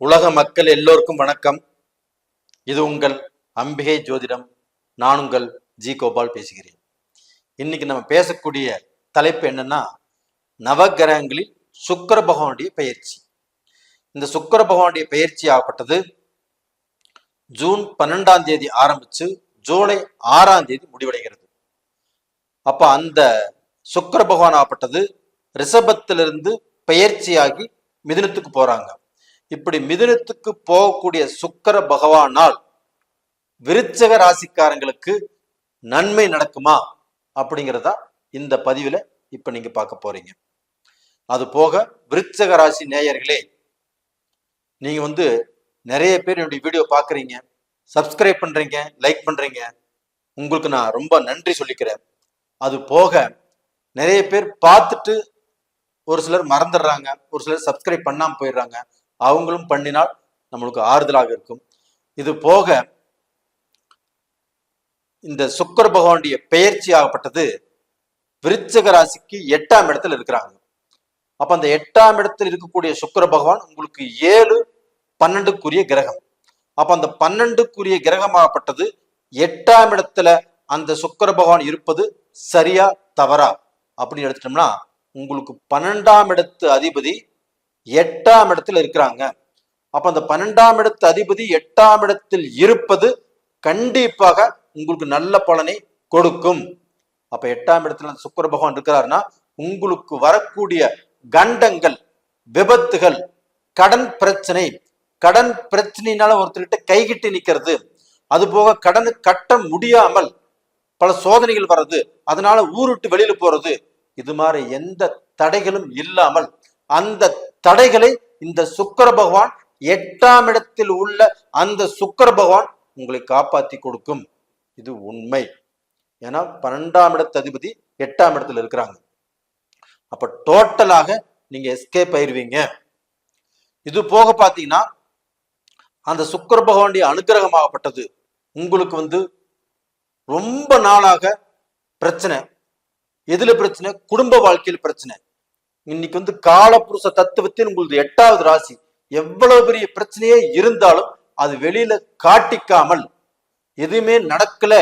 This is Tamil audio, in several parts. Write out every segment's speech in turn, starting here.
உலக மக்கள் எல்லோருக்கும் வணக்கம். இது உங்கள் அம்பிகை ஜோதிடம். நான் உங்கள் ஜி கோபால் பேசுகிறேன். இன்னைக்கு நம்ம பேசக்கூடிய தலைப்பு என்னன்னா நவகிரகங்களில் சுக்கர பகவானுடைய பயிற்சி இந்த சுக்கர பகவானுடைய பயிற்சி ஆகப்பட்டது ஜூன் பன்னெண்டாம் தேதி ஆரம்பிச்சு ஜூலை ஆறாம் தேதி முடிவடைகிறது. அப்ப அந்த சுக்கர பகவான் ஆகப்பட்டது ரிஷபத்திலிருந்து பயிற்சியாகி மிதுனத்துக்கு போறாங்க. இப்படி மிதுனத்துக்கு போகக்கூடிய சுக்கர பகவானால் விருச்சக ராசிக்காரங்களுக்கு நன்மை நடக்குமா அப்படிங்கிறதா இந்த பதிவுல இப்ப நீங்க பார்க்க போறீங்க. அது போக விருச்சக ராசி நேயர்களே நீங்க வந்து நிறைய பேர் என்னுடைய வீடியோ பார்க்குறீங்க சப்ஸ்கிரைப் பண்றீங்க லைக் பண்றீங்க. உங்களுக்கு நான் ரொம்ப நன்றி சொல்லிக்கிறேன். அது போக நிறைய பேர் பார்த்துட்டு ஒரு சிலர் மறந்துடுறாங்க ஒரு சிலர் சப்ஸ்கிரைப் பண்ணாம போயிடுறாங்க. அவங்களும் பண்ணினால் நம்மளுக்கு ஆறுதலாக இருக்கும். இது போக இந்த சுக்கர பகவானுடைய பெயர்ச்சி ஆகப்பட்டது விருச்சக ராசிக்கு எட்டாம் இடத்துல இருக்கிறாங்க. அப்ப அந்த எட்டாம் இடத்தில் இருக்கக்கூடிய சுக்கிர பகவான் உங்களுக்கு ஏழு பன்னெண்டுக்குரிய கிரகம். அப்ப அந்த பன்னெண்டுக்குரிய கிரகமாகப்பட்டது எட்டாம் இடத்துல அந்த சுக்கர பகவான் இருப்பது சரியா தவறா அப்படின்னு எடுத்துட்டோம்னா உங்களுக்கு பன்னெண்டாம் இடத்து அதிபதி எட்டாம் இடத்துல இருக்கிறாங்க. அப்ப அந்த பன்னெண்டாம் இடத்து அதிபதி எட்டாம் இடத்தில் இருப்பது கண்டிப்பாக உங்களுக்கு நல்ல பலனை கொடுக்கும். அப்ப எட்டாம் இடத்துல அந்த சுக்கிர பகவான் இருக்கிறாருன்னா உங்களுக்கு வரக்கூடிய கண்டங்கள் விபத்துகள் கடன் பிரச்சனை கடன் பிரச்சனையினால ஒருத்தர்கிட்ட கைகிட்டு நிக்கிறது. அது போக கடன் கட்ட முடியாமல் பல சோதனைகள் வர்றது அதனால ஊருட்டு வெளியில போறது இது மாதிரி எந்த தடைகளும் இல்லாமல் அந்த தடைகளை இந்த சுக்கர பகவான் எட்டாம் இடத்தில் உள்ள அந்த சுக்கர பகவான் உங்களை காப்பாத்தி கொடுக்கும். இது உண்மை. ஏன்னா பன்னெண்டாம் இடத்து அதிபதி எட்டாம் இடத்துல இருக்கிறாங்க. அப்ப டோட்டலாக நீங்க எஸ்கேப் ஆயிருவீங்க. இது போக பாத்தீங்கன்னா அந்த சுக்கர பகவானுடைய அனுகிரகமாகப்பட்டது. உங்களுக்கு வந்து ரொம்ப நாளாக பிரச்சனை. எதுல பிரச்சனை? குடும்ப வாழ்க்கையில் பிரச்சனை. இன்னைக்கு வந்து காலப்புருஷ தத்துவத்தில் உங்களது எட்டாவது ராசி. எவ்வளவு பெரிய பிரச்சனையே இருந்தாலும் அது வெளியில காட்டிக்காமல் எதுவுமே நடக்கல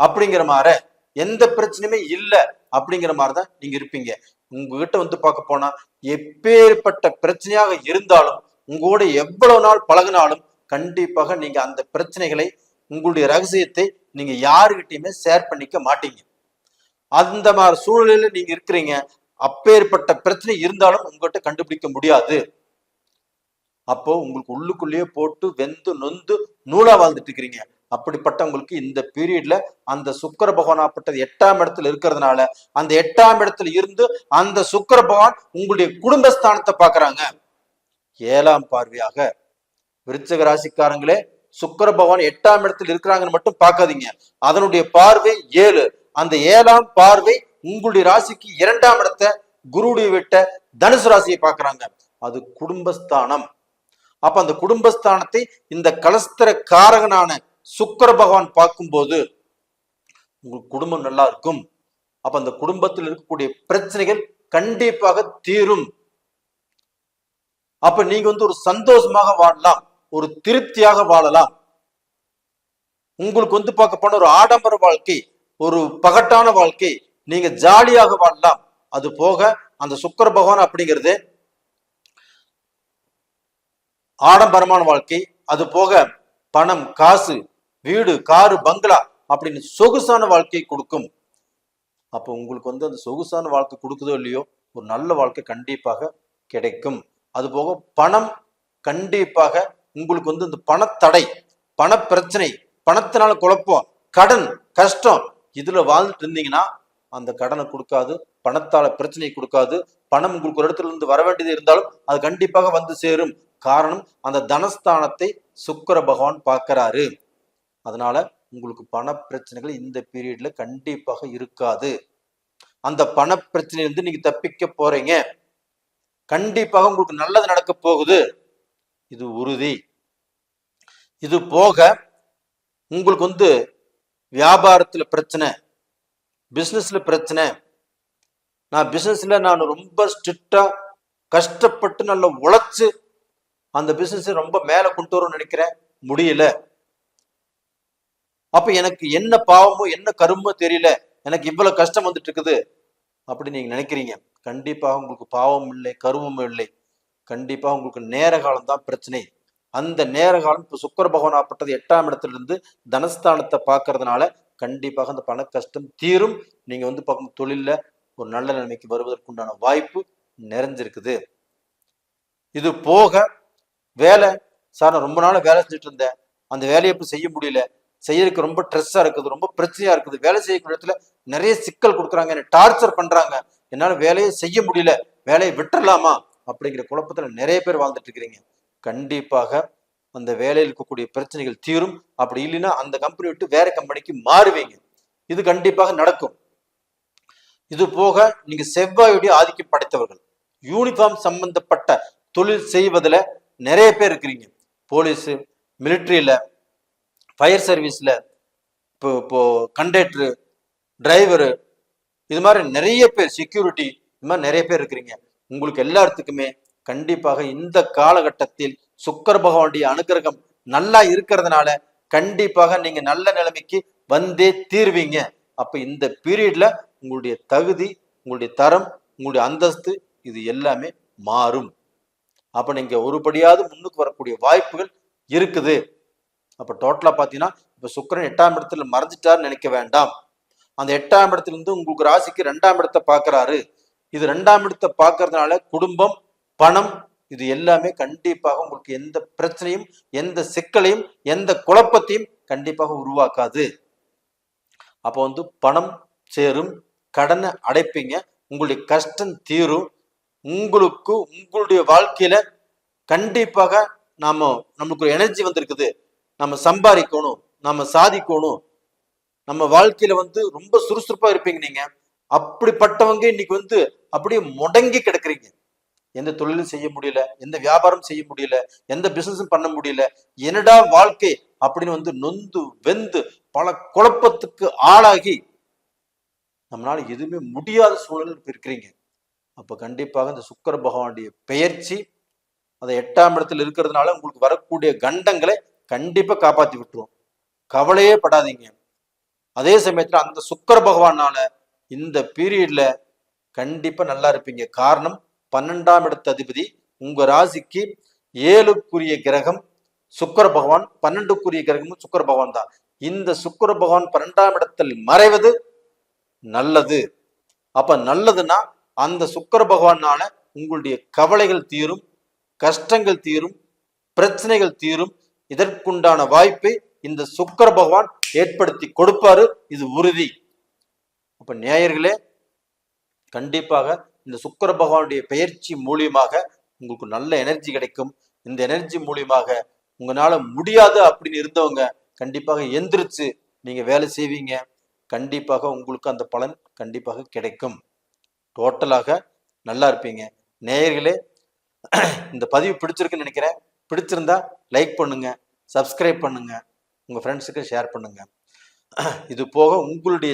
அப்படிங்கிற மாதிரி எந்த பிரச்சனையுமே இல்லை அப்படிங்கிற மாதிரி தான் நீங்க இருப்பீங்க. உங்ககிட்ட வந்து பார்க்க போனா எப்பேற்பட்ட பிரச்சனையாக இருந்தாலும் உங்களோட எவ்வளவு நாள் பழகினாலும் கண்டிப்பாக நீங்க அந்த பிரச்சனைகளை உங்களுடைய ரகசியத்தை நீங்க யாருகிட்டயுமே ஷேர் பண்ணிக்க மாட்டீங்க. அந்த மாதிரி சூழ்நிலையில நீங்க இருக்கிறீங்க. அப்பேற்பட்ட பிரச்சனை இருந்தாலும் உங்ககிட்ட கண்டுபிடிக்க முடியாது. அப்போ உங்களுக்கு உள்ளுக்குள்ளேயே போட்டு வெந்து நொந்து நூலா வாழ்ந்துட்டு இருக்கிறீங்க. அப்படிப்பட்டவங்களுக்கு இந்த பீரியட்ல அந்த சுக்கர பகவானாப்பட்டது எட்டாம் இடத்துல இருக்கிறதுனால அந்த எட்டாம் இடத்துல இருந்து அந்த சுக்கர பகவான் உங்களுடைய குடும்பஸ்தானத்தை பாக்குறாங்க ஏழாம் பார்வையாக. விருச்சக ராசிக்காரங்களே சுக்கர பகவான் எட்டாம் இடத்துல இருக்கிறாங்கன்னு மட்டும் பார்க்காதீங்க. அதனுடைய பார்வை ஏழு. அந்த ஏழாம் பார்வை உங்களுடைய ராசிக்கு இரண்டாம் இடத்தை குருடைய விட்ட தனுசு ராசியை பார்க்கறாங்க. அது குடும்பஸ்தானம். அப்ப அந்த குடும்பஸ்தானத்தை இந்த கலஸ்தர காரகனான சுக்கர பகவான் பார்க்கும்போது உங்களுக்கு குடும்பம் நல்லா இருக்கும். அப்ப அந்த குடும்பத்தில் இருக்கக்கூடிய பிரச்சனைகள் கண்டிப்பாக தீரும். அப்ப நீங்க வந்து ஒரு சந்தோஷமாக வாழலாம். ஒரு திருப்தியாக வாழலாம். உங்களுக்கு வந்து பார்க்க போன ஒரு ஆடம்பர வாழ்க்கை ஒரு பகட்டான வாழ்க்கை நீங்க ஜாலியாக வாழலாம். அது போக அந்த சுக்கர பகவான் அப்படிங்கிறது ஆடம்பரமான வாழ்க்கை அது போக பணம் காசு வீடு காரு பங்களா அப்படின்னு சொகுசான வாழ்க்கையை கொடுக்கும். அப்போ உங்களுக்கு வந்து அந்த சொகுசான வாழ்க்கை கொடுக்குதோ இல்லையோ ஒரு நல்ல வாழ்க்கை கண்டிப்பாக கிடைக்கும். அது போக பணம் கண்டிப்பாக உங்களுக்கு வந்து இந்த பணத்தடை பண பிரச்சனை பணத்தினால குழப்பம் கடன் கஷ்டம் இதுல வாழ்ந்துட்டு இருந்தீங்கன்னா அந்த கடனை கொடுக்காது பணத்தால பிரச்சனை கொடுக்காது பணம் உங்களுக்கு ஒரு இடத்துல இருந்து வர வேண்டியது இருந்தாலும் அது கண்டிப்பாக வந்து சேரும். காரணம் அந்த தனஸ்தானத்தை சுக்கிர பகவான் பார்க்கிறாரு. அதனால உங்களுக்கு பண பிரச்சனைகள் இந்த பீரியட்ல கண்டிப்பாக இருக்காது. அந்த பண பிரச்சனையிலிருந்து நீங்க தப்பிக்க போறீங்க. கண்டிப்பாக உங்களுக்கு நல்லது நடக்க போகுது. இது உறுதி. இது போக உங்களுக்கு வந்து வியாபாரத்துல பிரச்சனை பிசினஸ்ல பிரச்சனை. நான் பிசினஸ்ல நான் ரொம்ப ஸ்ட்ரிக்டா கஷ்டப்பட்டு நல்லா உழைச்சு அந்த பிசினஸ் ரொம்ப மேல கொண்டு வரும்னு நினைக்கிறேன். முடியல. அப்ப எனக்கு என்ன பாவமோ என்ன கருமோ தெரியல. எனக்கு இவ்வளவு கஷ்டம் வந்துட்டு இருக்குது அப்படி நீங்க நினைக்கிறீங்க. கண்டிப்பாக உங்களுக்கு பாவம் இல்லை கருமமும் இல்லை. கண்டிப்பாக உங்களுக்கு நேர காலம் தான் பிரச்சனை. அந்த நேர காலம் இப்போ சுக்கர பகவான் ஆப்பட்டது எட்டாம் இடத்துல இருந்து தனஸ்தானத்தை பார்க்கறதுனால கண்டிப்பாக அந்த பண கஷ்டம் தீரும். நீங்க வந்து பார்க்கும் தொழில்ல ஒரு நல்ல நிலைமைக்கு வருவதற்குண்டான வாய்ப்பு நிறைஞ்சிருக்குது. இது போக வேலை சார் நான் ரொம்ப நாள் வேலை செஞ்சுட்டு இருந்தேன். அந்த வேலையை இப்போ செய்ய முடியல? செய்யறதுக்கு ரொம்ப ஸ்ட்ரெஸ்ஸா இருக்குது ரொம்ப பிரச்சனையா இருக்குது. வேலை செய்யக்கூடிய இடத்துல நிறைய சிக்கல் கொடுக்குறாங்க என்ன டார்ச்சர் பண்றாங்க. என்னால வேலையை செய்ய முடியல. வேலையை விட்டுறலாமா? அப்படிங்கிற குழப்பத்துல நிறைய பேர் வாழ்ந்துட்டு இருக்கிறீங்க. கண்டிப்பாக அந்த வேலையில் இருக்கக்கூடிய பிரச்சனைகள் தீரும். அப்படி இல்லைன்னா அந்த கம்பெனி விட்டு வேற கம்பெனிக்கு மாறுவீங்க. இது கண்டிப்பாக நடக்கும். இது போக நீங்க செவ்வாயுடைய ஆதிக்கம் படைத்தவர்கள். யூனிஃபார்ம் சம்பந்தப்பட்ட தொழில் செய்வதில் நிறைய பேர் இருக்கிறீங்க. போலீஸ் மிலிட்ரியில் ஃபயர் சர்வீஸ்ல இப்போ இப்போ கண்டக்டரு டிரைவரு இது மாதிரி நிறைய பேர் செக்யூரிட்டி இது மாதிரி நிறைய பேர் இருக்கிறீங்க. உங்களுக்கு எல்லாத்துக்குமே கண்டிப்பாக இந்த காலகட்டத்தில் சுக்கர பகவானுடைய அனுகிரகம் நல்லா இருக்கிறதுனால கண்டிப்பாக நீங்க நல்ல நிலைமைக்கு வந்தே தீர்வீங்க. அப்ப இந்த பீரியட்ல உங்களுடைய தகுதி உங்களுடைய தரம் உங்களுடைய அந்தஸ்து இது எல்லாமே மாறும். அப்ப நீங்க ஒருபடியாவது முன்னுக்கு வரக்கூடிய வாய்ப்புகள் இருக்குது. அப்ப டோட்டலா பாத்தீங்கன்னா இப்ப சுக்கரன் எட்டாம் இடத்துல மறைஞ்சிட்டாருன்னு நினைக்க வேண்டாம். அந்த எட்டாம் இடத்துல இருந்து உங்களுக்கு ராசிக்கு ரெண்டாம் இடத்தை பாக்குறாரு. இது ரெண்டாம் இடத்தை பார்க்கறதுனால குடும்பம் பணம் இது எல்லாமே கண்டிப்பாக உங்களுக்கு எந்த பிரச்சனையும் எந்த சிக்கலையும் எந்த குழப்பத்தையும் கண்டிப்பாக உருவாக்காது. அப்போ வந்து பணம் சேரும் கடனை அடைப்பீங்க உங்களுடைய கஷ்டம் தீரும் உங்களுக்கு உங்களுடைய வாழ்க்கையில கண்டிப்பாக நாம நமக்கு ஒரு எனர்ஜி வந்திருக்குது. நம்ம சம்பாதிக்கணும் நம்ம சாதிக்கணும். நம்ம வாழ்க்கையில வந்து ரொம்ப சுறுசுறுப்பா இருப்பீங்க நீங்க. அப்படிப்பட்டவங்க இன்னைக்கு வந்து அப்படியே முடங்கி கிடக்குறீங்க. எந்த தொழிலும் செய்ய முடியல எந்த வியாபாரம் செய்ய முடியல எந்த பிசினஸும் பண்ண முடியல என்னடா வாழ்க்கை அப்படின்னு வந்து நொந்து வெந்து பல குழப்பத்துக்கு ஆளாகி நம்மளால எதுவுமே முடியாத சூழலில் இருக்கிறீங்க அப்ப கண்டிப்பாக இந்த சுக்கர பகவானுடைய பெயர்ச்சி அதை எட்டாம் இடத்துல இருக்கிறதுனால உங்களுக்கு வரக்கூடிய கண்டங்களை கண்டிப்பா காப்பாத்தி விட்டுரும். கவலையே படாதீங்க. அதே சமயத்துல அந்த சுக்கர பகவானால இந்த பீரியட்ல கண்டிப்பா நல்லா இருப்பீங்க. காரணம் பன்னெண்டாம் இடத்து அதிபதி உங்க ராசிக்கு ஏழுக்குரிய கிரகம் சுக்கர பகவான் பன்னெண்டுக்குரிய கிரகமும் சுக்கர பகவான் தான். இந்த சுக்கர பகவான் பன்னெண்டாம் இடத்தில் மறைவது நல்லது. அப்ப நல்லதுன்னா அந்த சுக்கர பகவானால உங்களுடைய கவலைகள் தீரும் கஷ்டங்கள் தீரும் பிரச்சனைகள் தீரும். இதற்குண்டான வாய்ப்பை இந்த சுக்கர பகவான் ஏற்படுத்தி கொடுப்பாரு. இது உறுதி. அப்ப நேயர்களே கண்டிப்பாக இந்த சுக்கர பகவானுடைய பெயர்ச்சி மூலியமாக உங்களுக்கு நல்ல எனர்ஜி கிடைக்கும். இந்த எனர்ஜி மூலியமாக உங்களால முடியாது அப்படின்னு இருந்தவங்க கண்டிப்பாக எந்திரிச்சு நீங்க வேலை செய்வீங்க. கண்டிப்பாக உங்களுக்கு அந்த பலன் கண்டிப்பாக கிடைக்கும். டோட்டலாக நல்லா இருப்பீங்க. நேயர்களே இந்த பதிவு பிடிச்சிருக்குன்னு நினைக்கிறேன். பிடிச்சிருந்தா லைக் பண்ணுங்க சப்ஸ்கிரைப் பண்ணுங்க உங்க ஃப்ரெண்ட்ஸுக்கு ஷேர் பண்ணுங்க. இது போக உங்களுடைய